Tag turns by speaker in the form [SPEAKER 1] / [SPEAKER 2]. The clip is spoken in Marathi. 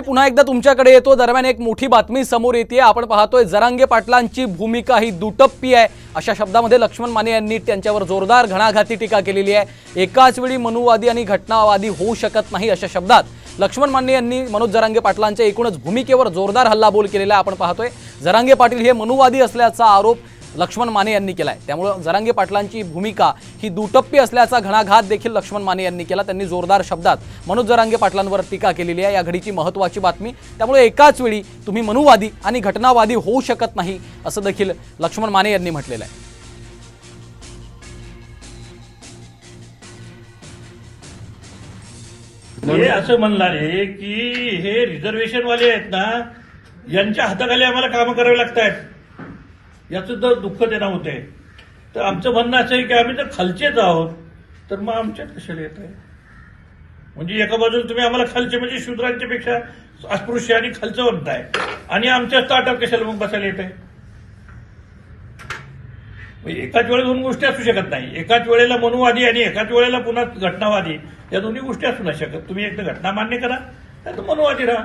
[SPEAKER 1] मी पुन्हा एकदा तुमच्याकडे येतो. दरम्यान एक मोठी बातमी समोर येते आपण पाहतोय जरांगे पाटलांची भूमिका ही दुटप्पी आहे. अशा शब्दामध्ये लक्ष्मण माने यांनी त्यांच्यावर जोरदार घणाघाती टीका केलेली आहे. एकाच वेळी मनुवादी आणि घटनावादी होऊ शकत नाही अशा शब्दात लक्ष्मण माने यांनी मनोज जरांगे पाटलांच्या एकूणच भूमिकेवर जोरदार हल्लाबोल केलेला आहे. आपण पाहतोय जरांगे पाटील हे मनुवादी असल्याचा आरोप लक्ष्मण माने यांनी केलाय. त्यामुळं जरांगे पाटलांची भूमिका ही दुटप्पी असल्याचा घणाघात देखील लक्ष्मण माने यांनी केला. त्यांनी जोरदार शब्दात मनोज जरांगे पाटलांवर टीका केलेली आहे. या घडीची महत्त्वाची बातमी. त्यामुळे एकाच वेळी तुम्ही मनुवादी आणि घटनावादी होऊ शकत नाही असं देखील लक्ष्मण माने यांनी म्हटलेलं आहे.
[SPEAKER 2] हे असं म्हणणारे की हे रिझर्वेशन वाले आहेत ना यांच्या हाताखाली आम्हाला कामं करावी लागत आहेत याचं तर दुःख त्यांना होत आहे तर आमचं म्हणणं असं आहे की आम्ही जर खालचेच आहोत. तर मग आमच्यात कशाला येत आहे म्हणजे एका बाजूला तुम्ही आम्हाला खालचे म्हणजे शूद्रांच्यापेक्षा अस्पृश्य आणि खालचं म्हणताय. आणि आमच्या ताटात कशाला मग बसायला येत आहे म्हणजे एकाच वेळेला दोन गोष्टी असू शकत नाही. एकाच वेळेला मनुवादी आणि एकाच वेळेला पुन्हा घटनावादी. या दोन्ही गोष्टी असू नाही शकत. तुम्ही एक तर घटना मान्य करा तर मनुवादी राहा.